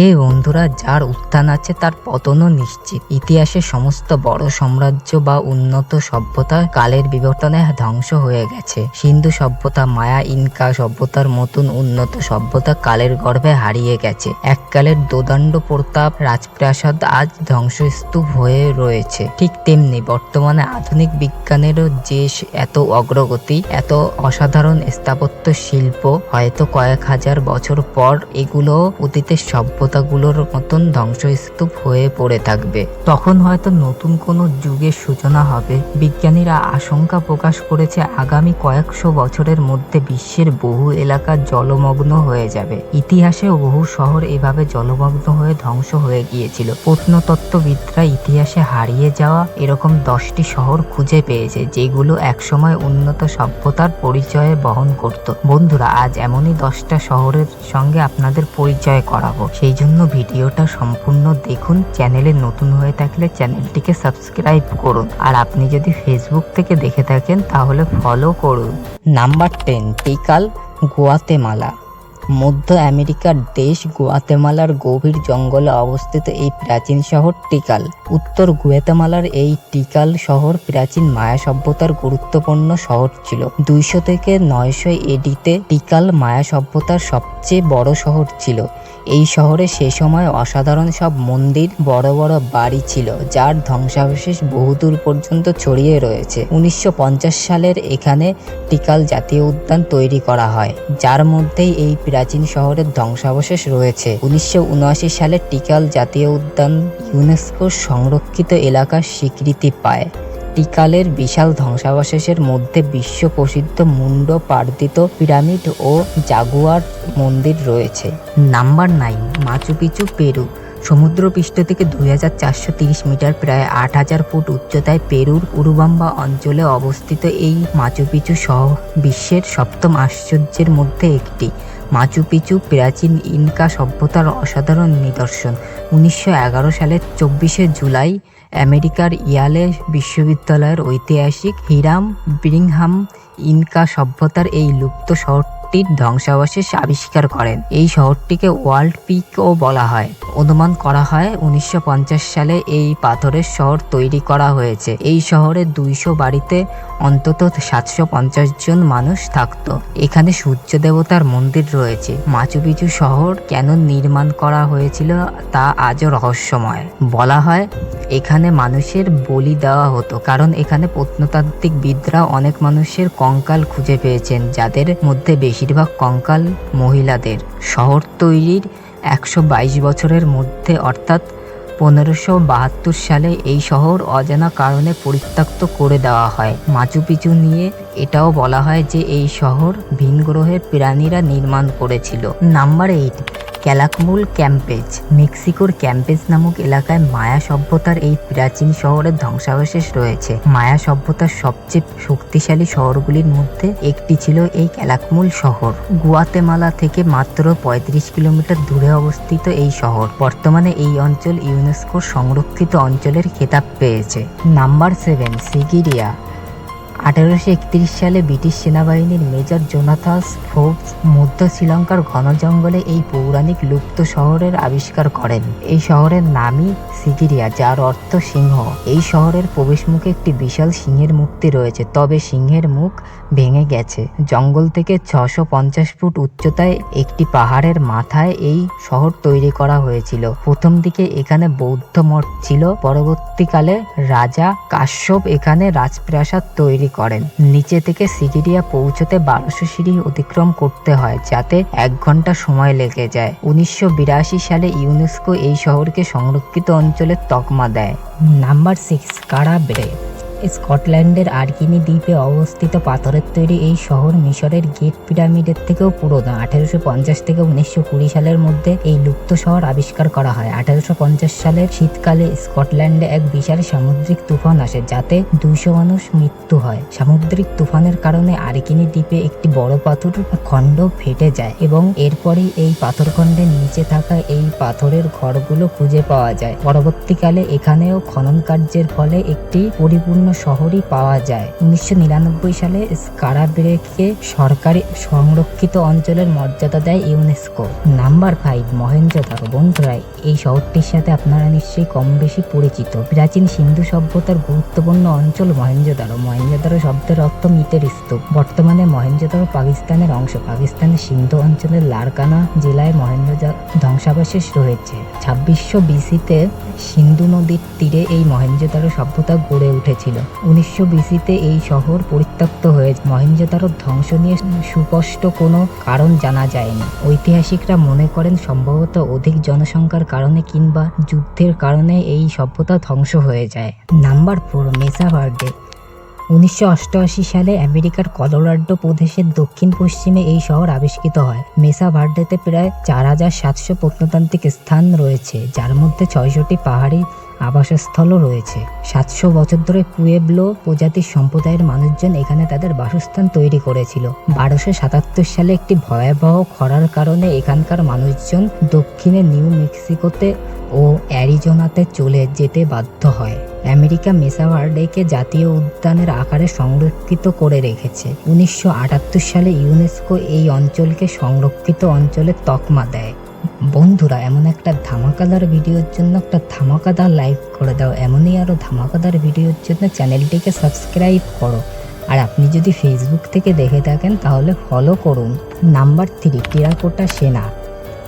হে বন্ধুরা যার উত্থান আছে তার পতনও নিশ্চিত। ইতিহাসে সমস্ত বড় সাম্রাজ্য বা উন্নত সভ্যতা কালের বিবর্তনে ধ্বংস হয়ে গেছে। সিন্ধু সভ্যতা, মায়া, ইনকা সভ্যতার মতন উন্নত সভ্যতা কালের গর্ভে হারিয়ে গেছে। এককালের দোদণ্ড প্রতাপ, রাজপ্রাসাদ আজ ধ্বংসস্তূপ হয়ে রয়েছে। ঠিক তেমনি বর্তমানে আধুনিক বিজ্ঞানেরও যে এত অগ্রগতি, এত অসাধারণ স্থাপত্য শিল্প, হয়তো কয়েক হাজার বছর পর এগুলো অতীতের সভ্যতাগুলোর মতন ধ্বংসস্তূপ হয়ে পড়ে থাকবে। তখন হয়তো নতুন কোনো যুগের সূচনা হবে। বিজ্ঞানীরা আশঙ্কা প্রকাশ করেছে আগামী কয়েকশো বছরের মধ্যে বিশ্বের বহু এলাকা জলমগ্ন হয়ে যাবে। ইতিহাসেও বহু শহর এভাবে জলমগ্ন হয়ে ধ্বংস হয়ে গিয়েছিল। প্রত্নতত্ত্ববিদরা ইতিহাসে হারিয়ে যাওয়া এরকম দশটি শহর খুঁজে পেয়েছে, যেগুলো একসময় উন্নত সভ্যতার পরিচয়ে বহন করত। বন্ধুরা, আজ এমনই দশটা শহরের সঙ্গে আপনাদের পরিচয় করাবো। সেই জন্য ভিডিওটা সম্পূর্ণ দেখুন, চ্যানেলে নতুন হয়ে থাকলে চ্যানেলটিকে সাবস্ক্রাইব করুন। আর আপনি যদি ফেসবুক থেকে দেখে থাকেন, তাহলে ফলো করুন। Number ten Tikal Guatemala. মধ্য আমেরিকার দেশ গুয়াতেমালার গভীর জঙ্গলে অবস্থিত এই প্রাচীন শহর টিকাল। উত্তর গুয়াতেমালার এই টিকাল শহর প্রাচীন মায়া সভ্যতার গুরুত্বপূর্ণ শহর ছিল। দুইশো থেকে নয়শো এডিতে টিকাল মায়া সভ্যতার সবচেয়ে বড় শহর ছিল। এই শহরে সে সময় অসাধারণ সব মন্দির, বড় বড় বাড়ি ছিল, যার ধ্বংসাবশেষ বহুদূর পর্যন্ত ছড়িয়ে রয়েছে। উনিশশো পঞ্চাশ সালের এখানে টিকাল জাতীয় উদ্যান তৈরি করা হয়, যার মধ্যেই এই প্রাচীন শহরের ধ্বংসাবশেষ রয়েছে। উনিশশো উনআশি সালে টিকাল জাতীয় উদ্যান ইউনেস্কোর সংরক্ষিত এলাকার স্বীকৃতি পায়। টিকালের বিশাল ধ্বংসাবশেষের মধ্যে বিশ্ব প্রসিদ্ধ মুন্ড পার্দিত পিরামিড ও জাগুয়ার মন্দির রয়েছে। Number nine, Machu Picchu Peru. সমুদ্রপৃষ্ঠ থেকে দুই হাজার চারশো তিরিশ মিটার প্রায় আট হাজার ফুট উচ্চতায় পেরুর উরুবাম্বা অঞ্চলে অবস্থিত এই মাচু পিচু সহ বিশ্বের সপ্তম আশ্চর্যের মধ্যে একটি। মাচু পিচু প্রাচীন ইনকা সভ্যতার অসাধারণ নিদর্শন। উনিশশো এগারো সালের চব্বিশে জুলাই আমেরিকার ইয়ালে বিশ্ববিদ্যালয়ের ঐতিহাসিক হিরাম ব্রিংহাম ইনকা সভ্যতার এই লুপ্ত শহরটির ধ্বংসাবশেষ আবিষ্কার করেন। এই শহরটিকে ওয়ার্ল্ড পিকও বলা হয়। অনুমান করা হয় উনিশশো পঞ্চাশ সালে এই পাথরের শহর তৈরি করা হয়েছে। এই শহরে দুইশো বাড়িতে অন্তত সাতশো পঞ্চাশ জন মানুষ থাকত। এখানে সূর্য দেবতার মন্দির রয়েছে। মাচুপিচু শহর কেন নির্মাণ করা হয়েছিল তা আজও রহস্যময়। বলা হয়, এখানে মানুষের বলি দেওয়া হতো, কারণ এখানে প্রত্নতাত্ত্বিক বিদরা অনেক মানুষের কঙ্কাল খুঁজে পেয়েছেন, যাদের মধ্যে বেশিরভাগ কঙ্কাল মহিলাদের শহর তৈরির একশো বাইশ বছরের মধ্যে, অর্থাৎ পনেরোশো বাহাত্তর সালে এই শহর অজানা কারণে পরিত্যক্ত করে দেওয়া হয়। মাচু পিচু নিয়ে এটাও বলা হয় যে এই শহর ভিন গ্রহের প্রাণীরা নির্মাণ করেছিল। নাম্বার এইট ক্যালাকমুল ক্যাম্পেজ, মেক্সিকোর ক্যাম্পেজ নামক এলাকায় মায়া সভ্যতার এই প্রাচীন শহরের ধ্বংসাবশেষ রয়েছে। মায়া সভ্যতার সবচেয়ে শক্তিশালী শহরগুলির মধ্যে একটি ছিল এই ক্যালাকমুল শহর। গুয়াতেমালা থেকে মাত্র ৩৫ কিলোমিটার দূরে অবস্থিত এই শহর। বর্তমানে এই অঞ্চল ইউনেস্কোর সংরক্ষিত অঞ্চলের খেতাব পেয়েছে। Number seven, Sigiriya. আঠারোশো একত্রিশ সালে ব্রিটিশ সেনাবাহিনীর মেজর জোনাথাস ফোর্বস মধ্য শ্রীলঙ্কার ঘন জঙ্গলে এই পৌরাণিক লুপ্ত শহরের আবিষ্কার করেন। এই শহরের নামই সিগিরিয়া, যার অর্থ সিংহ। এই শহরের প্রবেশমুখে একটি বিশাল সিংহের মূর্তি রয়েছে, তবে সিংহের মুখ ভেঙে গেছে। জঙ্গল থেকে ছশো পঞ্চাশ ফুট উচ্চতায় একটি পাহাড়ের মাথায় এই শহর তৈরি করা হয়েছিল। প্রথম দিকে এখানে বৌদ্ধ মঠ ছিল, পরবর্তীকালে রাজা কাশ্যপ এখানে রাজপ্রাসাদ তৈরি করেন। নিচে থেকে সিগিরিয়া পৌঁছতে বারোশো সিঁড়ি অতিক্রম করতে হয়, যাতে এক ঘণ্টা সময় লেগে যায়। উনিশশো বিরাশি সালে ইউনেস্কো এই শহরকে সংরক্ষিত অঞ্চলের তকমা দেয়। Number six, Skara Brae. স্কটল্যান্ডের আর্কিনি দ্বীপে অবস্থিত পাথরের তৈরি এই শহর মিশরের গেট পিরামিডের থেকেও পুরোনো। আঠারোশো পঞ্চাশ থেকে উনিশশো কুড়ি সালের মধ্যে এই লুপ্ত শহর আবিষ্কার করা হয়। আঠারোশো পঞ্চাশ সালের শীতকালে স্কটল্যান্ডে এক বিশাল সামুদ্রিক তুফান আসে, যাতে দুইশো মানুষ মৃত্যু হয়। সামুদ্রিক তুফানের কারণে আর্কিনি দ্বীপে একটি বড় পাথর খণ্ড ফেটে যায় এবং এরপরই এই পাথরখণ্ডের নিচে থাকা এই পাথরের ঘরগুলো খুঁজে পাওয়া যায়। পরবর্তীকালে এখানেও খনন কার্যের ফলে একটি পরিপূর্ণ কোনো শহরই পাওয়া যায়। উনিশশো নিরানব্বই সালে স্কারাবেরেকে সরকারি সংরক্ষিত অঞ্চলের মর্যাদা দেয় ইউনেস্কো। নাম্বার ফাইভ মহেঞ্জোদারো বন্ধুরা, এই শহরটির সাথে আপনারা নিশ্চয়ই কম বেশি পরিচিত। প্রাচীন সিন্ধু সভ্যতার গুরুত্বপূর্ণ অঞ্চল মহেঞ্জোদারো মহেঞ্জোদারো শব্দের অর্থ মিতের স্তূপ। বর্তমানে মহেঞ্জোদারো পাকিস্তানের অংশ। পাকিস্তানের সিন্ধু অঞ্চলের লারকানা জেলায় মহেঞ্জোদারো ধ্বংসাবশেষ রয়েছে। ছাব্বিশশো বিসিতে সিন্ধু নদীর তীরে এই মহেঞ্জোদারো সভ্যতা গড়ে উঠেছিল। উনিশশো বিসিতে এই শহর পরিত্যক্ত হয়ে মহেঞ্জোদারোর ধ্বংস নিয়ে সুস্পষ্ট কোনো কারণ জানা যায়নি। ঐতিহাসিকরা মনে করেন সম্ভবত অধিক জনসংখ্যার কারণে কিংবা যুদ্ধের কারণে এই সভ্যতা ধ্বংস হয়ে যায়। নাম্বার ফোর, মেসা ভার্ডে উনিশশো অষ্টআশি সালে আমেরিকার কলোরাডো প্রদেশের দক্ষিণ পশ্চিমে এই শহর আবিষ্কৃত হয়। মেসা ভার্ডেতে প্রায় চার হাজার সাতশো প্রত্নতান্ত্রিক স্থান রয়েছে, যার মধ্যে ছয়শটি পাহাড়ি আবাসস্থলও রয়েছে। সাতশো বছর ধরে পুয়েবলো প্রজাতির সম্প্রদায়ের মানুষজন এখানে তাদের বাসস্থান তৈরি করেছিল। বারোশো সাতাত্তর সালে একটি ভয়াবহ খরার কারণে এখানকার মানুষজন দক্ষিণে নিউ মেক্সিকোতে ও অ্যারিজোনাতে চলে যেতে বাধ্য হয়। আমেরিকা মেসাভার্ডেকে জাতীয় উদ্যানের আকারে সংরক্ষিত করে রেখেছে। উনিশশো আটাত্তর সালে ইউনেস্কো এই অঞ্চলকে সংরক্ষিত অঞ্চলের তকমা দেয়। বন্ধুরা, এমন একটা ধামাকাদার ভিডিওর জন্য একটা ধামাকাদার লাইক করে দাও। এমনই আরও ধামাকাদার ভিডিওর জন্য চ্যানেলটিকে সাবস্ক্রাইব করো। আর আপনি যদি ফেসবুক থেকে দেখে থাকেন, তাহলে ফলো করুন। নাম্বার থ্রি টেরাকোটা সেনা।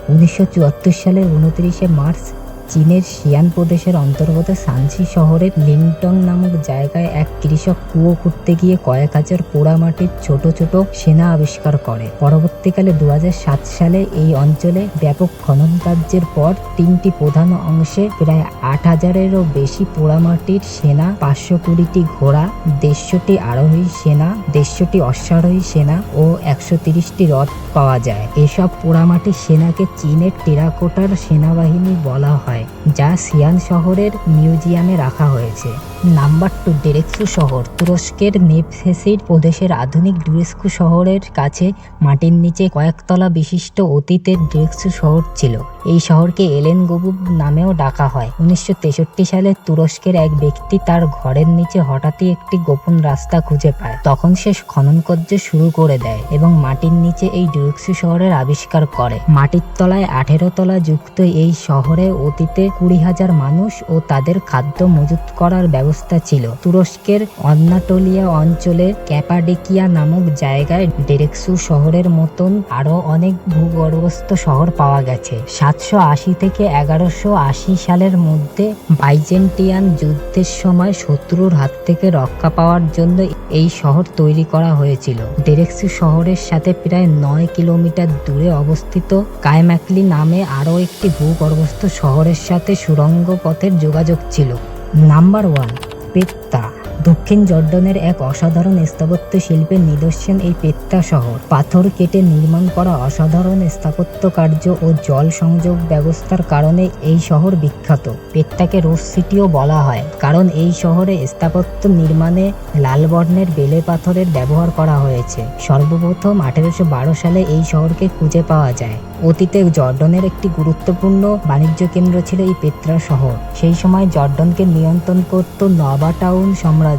উনিশশো চুয়াত্তর সালের উনত্রিশে মার্চ চীনের শিয়ান প্রদেশের অন্তর্গত সানসি শহরের লিনটং নামক জায়গায় এক কৃষক কুয়ো খুঁড়তে গিয়ে কয়েক হাজার পোড়ামাটির ছোট ছোট সেনা আবিষ্কার করে। পরবর্তীকালে দু হাজার সাত সালে এই অঞ্চলে ব্যাপক খনন কার্যের পর তিনটি প্রধান অংশে প্রায় আট হাজারেরও বেশি পোড়ামাটির সেনা, পাঁচশো কুড়িটি ঘোড়া, দেড়শোটি আরোহী সেনা, দেড়শোটি অশ্বারোহী সেনা ও একশো তিরিশটি রথ পাওয়া যায়। এসব পোড়ামাটির সেনাকে চীনের টেরাকোটার সেনাবাহিনী বলা হয়। যা সিয়ান শহরের মিউজিয়ামে রাখা হয়েছে। নাম্বার টু ডেরেক্সু শহর। তুরস্কের নেপসেসির প্রদেশের আধুনিক ডুরেস্কু শহরের কাছে মাটির নিচে কয়েকতলা বিশিষ্ট অতীতের ডেরেক্সু শহর ছিল। এই শহরকে এলেন গবুব নামেও ডাকা হয়। উনিশশো তেষট্টি সালে তুরস্কের এক ব্যক্তি তার ঘরের নিচে হঠাৎই একটি গোপন রাস্তা খুঁজে পায়। তখন সে খনন কার্য শুরু করে দেয় এবং মাটির নিচে এই ডুরেক্সু শহরের আবিষ্কার করে। মাটির তলায় আঠেরো তলা যুক্ত এই শহরে অতীতে কুড়ি হাজার মানুষ ও তাদের খাদ্য মজুত করার ব্যবস্থা ছিল। তুরস্কের অন্নাটোলিয়া অঞ্চলে ক্যাপাডেকিয়া নামক জায়গায় ডেরেক্সু শহরের মতন আরও অনেক ভূগর্ভস্থ শহর পাওয়া গেছে। সাতশো আশি থেকে এগারোশো আশি সালের মধ্যে বাইজেন্টিয়ান যুদ্ধের সময় শত্রুর হাত থেকে রক্ষা পাওয়ার জন্য এই শহর তৈরি করা হয়েছিল। ডেরেক্সু শহরের সাথে প্রায় নয় কিলোমিটার দূরে অবস্থিত কায়ম্যাকলি নামে আরও একটি ভূগর্ভস্থ শহরের সাথে সুড়ঙ্গ পথের যোগাযোগ ছিল। Number one Petra. দক্ষিণ জর্ডনের এক অসাধারণ স্থাপত্য শিল্পের নিদর্শন এই পেত্তা শহর। পাথর কেটে নির্মাণ করা অসাধারণ স্থাপত্য কার্য ও জল সংযোগ ব্যবস্থার কারণে এই শহর বিখ্যাত। পেত্তাকে রোজ সিটিও বলা হয়, কারণ এই শহরে স্থাপত্য নির্মাণে লাল বর্ণের বেলে পাথরের ব্যবহার করা হয়েছে। সর্বপ্রথম আঠেরোশো বারো সালে এই শহরকে খুঁজে পাওয়া যায়। অতীতে জর্ডনের একটি গুরুত্বপূর্ণ বাণিজ্য কেন্দ্র ছিল এই পেত্রা শহর। সেই সময় জর্ডনকে নিয়ন্ত্রণ করত নবা টাউন সাম্রাজ্য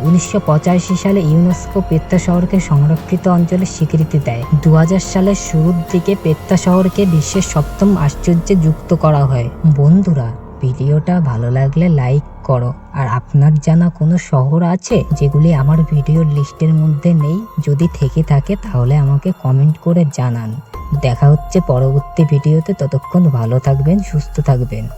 উনিশশো সালে ইউনেস্কো পেত্তা শহরকে সংরক্ষিত অঞ্চলের স্বীকৃতি দেয়। দু সালের শুরুর দিকে পেত্তা শহরকে বিশ্বের সপ্তম আশ্চর্যে যুক্ত করা হয়। বন্ধুরা, ভিডিওটা ভালো লাগলে লাইক করো। আর আপনার জানা কোনো শহর আছে যেগুলি আমার ভিডিওর লিস্টের মধ্যে নেই? যদি থেকে থাকে, তাহলে আমাকে কমেন্ট করে জানান। দেখা হচ্ছে পরবর্তী ভিডিওতে। ততক্ষণ ভালো থাকবেন, সুস্থ থাকবেন।